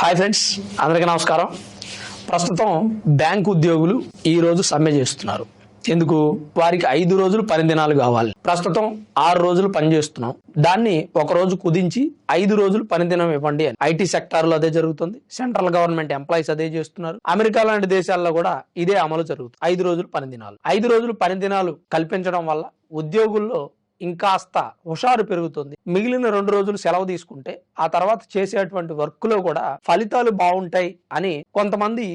Hi friends అందరికీ నమస్కారం. ప్రస్తుతం బ్యాంక్ ఉద్యోగులు ఈ రోజు సమ్మె చేస్తున్నారు. ఎందుకు? వారికి ఐదు రోజులు పని దినాలు కావాలి. ప్రస్తుతం ఆరు రోజులు పని చేస్తున్నాం. దాన్ని ఒక రోజు కుదించి ఐదు రోజులు పని దినం ఇవ్వండి అని. ఐటీ సెక్టార్లో అదే జరుగుతుంది. సెంట్రల్ గవర్నమెంట్ ఎంప్లాయీస్ అదే చేస్తున్నారు. అమెరికా లాంటి దేశాల్లో కూడా ఇదే అమలు జరుగుతుంది. ఐదు రోజులు పని దినాలు ఐదు రోజులు పని దినాలు కల్పించడం వల్ల ఉద్యోగుల్లో ఇంకాస్త హుషారు పెరుగుతుంది. మిగిలిన రెండు రోజులు సెలవు తీసుకుంటే ఆ తర్వాత చేసేటువంటి వర్క్లో కూడా ఫలితాలు బాగుంటాయి అని కొంతమంది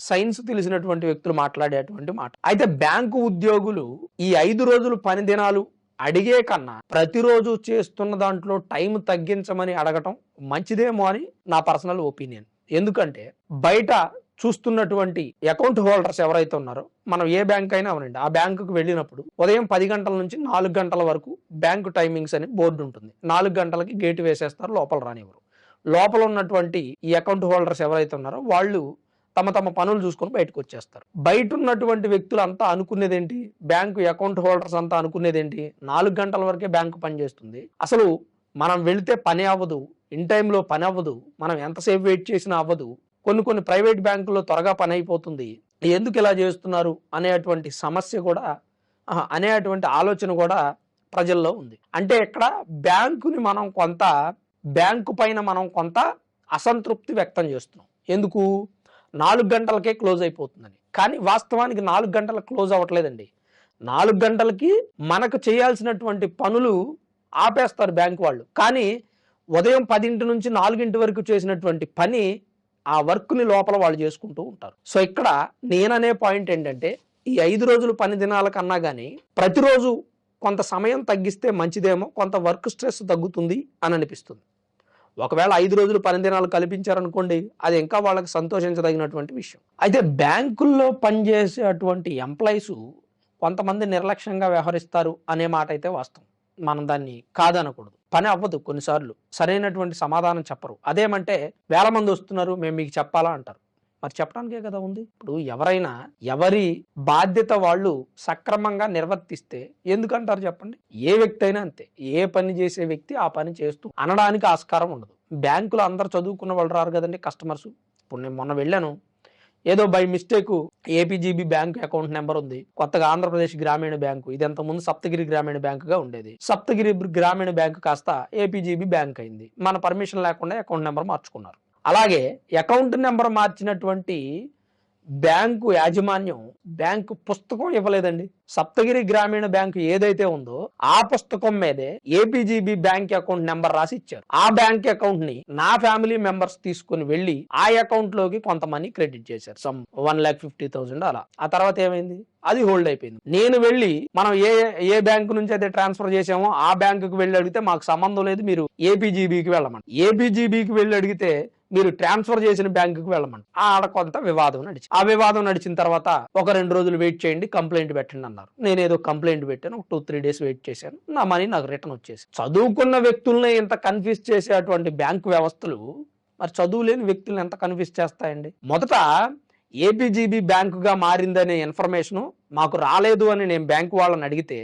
సైన్స్ తెలిసినటువంటి వ్యక్తులు మాట్లాడేటువంటి మాట. అయితే బ్యాంకు ఉద్యోగులు ఈ ఐదు రోజులు పని దినాలు అడిగే కన్నా ప్రతిరోజు చేస్తున్న దాంట్లో టైం తగ్గించమని అడగటం మంచిదేమో అని నా పర్సనల్ ఒపీనియన్. ఎందుకంటే బయట చూస్తున్నటువంటి అకౌంట్ హోల్డర్స్ ఎవరైతే ఉన్నారో మనం ఏ బ్యాంక్ అయినా అవనండి. ఆ బ్యాంకుకు వెళ్ళినప్పుడు ఉదయం పది గంటల నుంచి నాలుగు గంటల వరకు బ్యాంకు టైమింగ్స్ అని బోర్డు ఉంటుంది. నాలుగు గంటలకి గేటు వేసేస్తారు లోపల రానివ్వరు. లోపల ఉన్నటువంటి ఈ అకౌంట్ హోల్డర్స్ ఎవరైతే ఉన్నారో వాళ్ళు తమ తమ పనులు చూసుకొని బయటకు వచ్చేస్తారు. బయట ఉన్నటువంటి వ్యక్తులు అంతా అనుకునేది ఏంటి? బ్యాంకు అకౌంట్ హోల్డర్స్ అంతా అనుకునేది ఏంటి? నాలుగు గంటల వరకే బ్యాంకు పనిచేస్తుంది అసలు మనం వెళితే పని అవ్వదు. ఇన్ టైంలో పని అవ్వదు. మనం ఎంతసేపు వెయిట్ చేసినా అవ్వదు. కొన్ని కొన్ని ప్రైవేట్ బ్యాంకుల్లో త్వరగా పని అయిపోతుంది ఎందుకు ఇలా చేస్తున్నారు అనేటువంటి సమస్య కూడా అనేటువంటి ఆలోచన కూడా ప్రజల్లో ఉంది. అంటే ఇక్కడ బ్యాంకుని మనం కొంత బ్యాంకు పైన మనం కొంత అసంతృప్తి వ్యక్తం చేస్తున్నాం. ఎందుకు? నాలుగు గంటలకే క్లోజ్ అయిపోతుందని. కానీ వాస్తవానికి నాలుగు గంటలకు క్లోజ్ అవ్వట్లేదండి. నాలుగు గంటలకి మనకు చేయాల్సినటువంటి పనులు ఆపేస్తారు బ్యాంకు వాళ్ళు. కానీ ఉదయం పదింటి నుంచి నాలుగింటి వరకు చేసినటువంటి పని ఆ వర్క్ని లోపల వాళ్ళు చేసుకుంటూ ఉంటారు. సో ఇక్కడ నేననే పాయింట్ ఏంటంటే ఈ ఐదు రోజులు పని దినాల కన్నా కానీ ప్రతిరోజు కొంత సమయం తగ్గిస్తే మంచిదేమో కొంత వర్క్ స్ట్రెస్ తగ్గుతుంది అని అనిపిస్తుంది. ఒకవేళ ఐదు రోజులు పని దినాలు కల్పించారనుకోండి అది ఇంకా వాళ్ళకి సంతోషించదగినటువంటి విషయం. అయితే బ్యాంకుల్లో పనిచేసేటువంటి ఎంప్లాయీస్ కొంతమంది నిర్లక్ష్యంగా వ్యవహరిస్తారు అనే మాట అయితే వాస్తవం. మనం దాన్ని కాదనకూడదు. పని అవ్వదు కొన్నిసార్లు. సరైనటువంటి సమాధానం చెప్పరు. అదేమంటే వేల మంది వస్తున్నారు మేము మీకు చెప్పాలా అంటారు. మరి చెప్పడానికే కదా ఉంది. ఇప్పుడు ఎవరైనా ఎవరి బాధ్యత వాళ్ళు సక్రమంగా నిర్వర్తిస్తే ఎందుకంటారు చెప్పండి? ఏ వ్యక్తి అయినా అంతే. ఏ పని చేసే వ్యక్తి ఆ పని చేస్తూ అనడానికి ఆస్కారం ఉండదు. బ్యాంకులో అందరు చదువుకున్న వాళ్ళు రారు కదండి కస్టమర్స్. ఇప్పుడు నేను మొన్న వెళ్ళాను. ఏదో by mistake APGB bank account number ఉంది. కొత్తగా ఆంధ్రప్రదేశ్ గ్రామీణ బ్యాంకు. ఇది ముందు సప్తగిరి గ్రామీణ బ్యాంకుగా ఉండేది. సప్తగిరి గ్రామీణ బ్యాంకు కాస్త ఏపీజీబీ బ్యాంక్ అయింది. మన పర్మిషన్ లేకుండా అకౌంట్ నెంబర్ మార్చుకున్నారు. అలాగే అకౌంట్ నెంబర్ మార్చినటువంటి బ్యాంకు యాజమాన్యం బ్యాంకు పుస్తకం ఇవ్వలేదండి. సప్తగిరి గ్రామీణ బ్యాంకు ఏదైతే ఉందో ఆ పుస్తకం మీదే ఏపీజీబీ బ్యాంక్ అకౌంట్ నెంబర్ రాసి ఇచ్చారు. ఆ బ్యాంక్ అకౌంట్ని నా ఫ్యామిలీ మెంబర్స్ తీసుకుని వెళ్ళి ఆ అకౌంట్లోకి కొంత మనీ క్రెడిట్ చేశారు. Some one lakh fifty thousand అలా. ఆ తర్వాత ఏమైంది? అది హోల్డ్ అయిపోయింది. నేను వెళ్ళి మనం ఏ ఏ బ్యాంకు నుంచి అయితే ట్రాన్స్ఫర్ చేసామో ఆ బ్యాంకుకి వెళ్ళి అడిగితే మాకు సంబంధం లేదు మీరు ఏపీజీబీకి వెళ్ళమని. ఏపీజీబీకి వెళ్ళి అడిగితే మీరు ట్రాన్స్ఫర్ చేసిన బ్యాంకుకి వెళ్ళమని ఆడ కొంత వివాదం నడిచి ఆ వివాదం నడిచిన తర్వాత ఒక రెండు రోజులు వెయిట్ చేయండి కంప్లైంట్ పెట్టండి అన్నారు. నేను ఏదో కంప్లైంట్ పెట్టాను ఒక టూ త్రీ డేస్ వెయిట్ చేశాను. నా మనీ నాకు రిటర్న్ వచ్చేసి చదువుకున్న వ్యక్తుల్ని ఇంత కన్ఫ్యూజ్ చేసేటువంటి బ్యాంకు వ్యవస్థలు మరి చదువు లేని వ్యక్తులను ఎంత కన్ఫ్యూజ్ చేస్తాయండి? మొదట ఏపీజీబీ బ్యాంకుగా మారిందనే ఇన్ఫర్మేషన్ మాకు రాలేదు అని నేను బ్యాంకు వాళ్ళని అడిగితే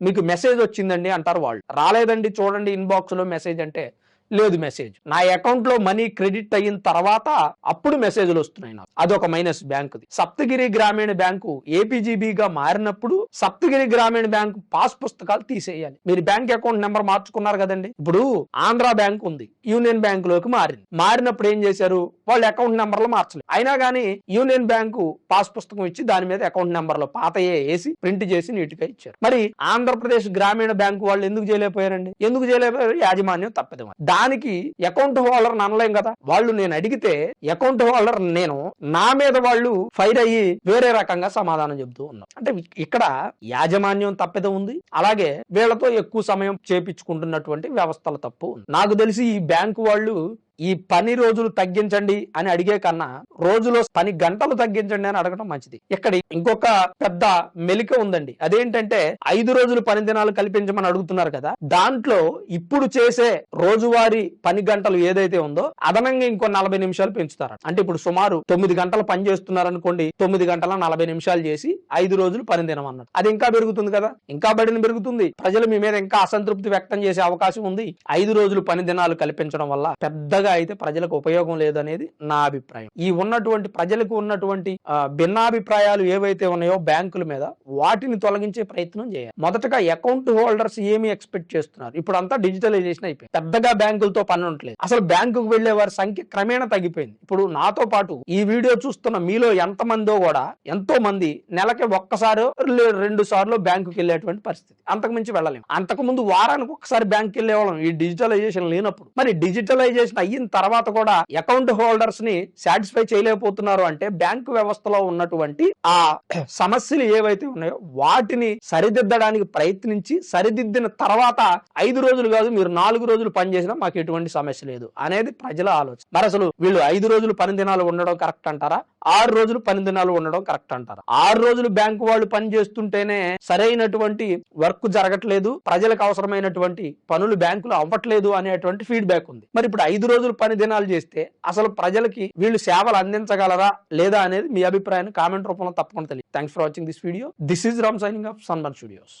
మీకు మెసేజ్ వచ్చిందండి అంటారు వాళ్ళు. రాలేదండి చూడండి ఇన్బాక్స్లో మెసేజ్ అంటే లేదు మెసేజ్. నా అకౌంట్లో మనీ క్రెడిట్ అయిన తర్వాత అప్పుడు మెసేజ్లు వస్తున్నాయి నాకు. అదొక మైనస్ బ్యాంకుది. సప్తగిరి గ్రామీణ బ్యాంకు ఏపీజీబీగా మారినప్పుడు సప్తగిరి గ్రామీణ బ్యాంకు పాస్ పుస్తకాలు తీసేయాలి. మీరు బ్యాంక్ అకౌంట్ నెంబర్ మార్చుకున్నారు కదండి? ఇప్పుడు ఆంధ్ర బ్యాంక్ ఉంది. యూనియన్ బ్యాంక్లోకి మారింది. మారినప్పుడు ఏం చేశారు? వాళ్ళు అకౌంట్ నెంబర్లు మార్చలేదు. అయినా కానీ యూనియన్ బ్యాంకు పాస్ పుస్తకం ఇచ్చి దాని మీద అకౌంట్ నెంబర్లు పాతయే వేసి ప్రింట్ చేసి నీట్గా ఇచ్చారు. మరి ఆంధ్రప్రదేశ్ గ్రామీణ బ్యాంకు వాళ్ళు ఎందుకు చేయలేకపోయారండి? ఎందుకు చేయలేకపోయారు? యాజమాన్యం తప్పదు దానికి అకౌంట్ హోల్డర్ అనలేం కదా. వాళ్ళు నేను అడిగితే అకౌంట్ హోల్డర్ నేను నా మీద వాళ్ళు ఫైర్ అయ్యి వేరే రకంగా సమాధానం చెబుతూ ఉన్నారు. అంటే ఇక్కడ యాజమాన్యం తప్పిదం ఉంది. అలాగే వీళ్ళతో ఎక్కువ సమయం చేపించుకుంటున్నటువంటి వ్యవస్థల తప్పు ఉంది. నాకు తెలిసి ఈ బ్యాంకు వాళ్ళు ఈ పని రోజులు తగ్గించండి అని అడిగే కన్నా రోజులో పని గంటలు తగ్గించండి అని అడగడం మంచిది. ఇక్కడ ఇంకొక పెద్ద మెలిక ఉందండి. అదేంటంటే ఐదు రోజులు పని దినాలు కల్పించమని అడుగుతున్నారు కదా. దాంట్లో ఇప్పుడు చేసే రోజువారీ పని గంటలు ఏదైతే ఉందో అదనంగా ఇంకో నలభై నిమిషాలు పెంచుతారు అంటే ఇప్పుడు సుమారు తొమ్మిది గంటలు పని చేస్తున్నారు అనుకోండి తొమ్మిది గంటల నలభై నిమిషాలు చేసి ఐదు రోజులు పని దినం అన్నట్టు. అది ఇంకా పెరుగుతుంది కదా. ఇంకా బడిని పెరుగుతుంది. ప్రజలు మీ మీద ఇంకా అసంతృప్తి వ్యక్తం చేసే అవకాశం ఉంది. ఐదు రోజులు పని దినాలు కల్పించడం వల్ల పెద్దగా ఇంతగా అయితే ప్రజలకు ఉపయోగం లేదనేది నా అభిప్రాయం. ఈ ఉన్నటువంటి ప్రజలకు ఉన్నటువంటి భిన్నాభిప్రాయాలు ఏవైతే ఉన్నాయో బ్యాంకుల మీద వాటిని తొలగించే ప్రయత్నం చేయాలి. మొదటగా అకౌంట్ హోల్డర్స్ ఏమి ఎక్స్పెక్ట్ చేస్తున్నారు? ఇప్పుడు అంతా డిజిటలైజేషన్ అయిపోయింది. పెద్దగా బ్యాంకులతో పని ఉండట్లేదు. అసలు బ్యాంకుకు వెళ్ళే వారి సంఖ్య క్రమేణా తగ్గిపోయింది. ఇప్పుడు నాతో పాటు ఈ వీడియో చూస్తున్న మీలో ఎంత మందో కూడా ఎంతో మంది నెలకి ఒక్కసారి రెండు సార్లు బ్యాంకుకి వెళ్ళేటువంటి పరిస్థితి. అంతకు మించి వెళ్ళలేము. అంతకు ముందు వారానికి ఒక్కసారి బ్యాంకు వెళ్ళేవాళ్ళం. ఈ డిజిటలైజేషన్ లేనప్పుడు. మరి డిజిటలైజేషన్ అయ్యి అయిన తర్వాత కూడా అకౌంట్ హోల్డర్స్ని సాటిస్ఫై చేయలేకపోతున్నారు అంటే బ్యాంకు వ్యవస్థలో ఉన్నటువంటి ఆ సమస్యలు ఏవైతే ఉన్నాయో వాటిని సరిదిద్దడానికి ప్రయత్నించి సరిదిద్దిన తర్వాత ఐదు రోజులు కాదు మీరు నాలుగు రోజులు పనిచేసినా మాకు ఎటువంటి సమస్య లేదు అనేది ప్రజల ఆలోచన. మరి అసలు వీళ్ళు ఐదు రోజులు పని దినాలు ఉండడం కరెక్ట్ అంటారా? ఆరు రోజులు పని దినాలు ఉండడం కరెక్ట్ అంటారు. ఆరు రోజులు బ్యాంకు వాళ్ళు పని చేస్తుంటేనే సరైనటువంటి వర్క్ జరగట్లేదు ప్రజలకు అవసరమైనటువంటి పనులు బ్యాంకులు అవ్వట్లేదు అనేటువంటి ఫీడ్బ్యాక్ ఉంది. మరి ఇప్పుడు ఐదు రోజులు పని దినాలు చేస్తే అసలు ప్రజలకి వీళ్ళు సేవలు అందించగలరా లేదా అనేది మీ అభిప్రాయాన్ని కామెంట్ రూపంలో తప్పకుండా తెలియదు thanks for watching this video this is Ram signing off Sanman studios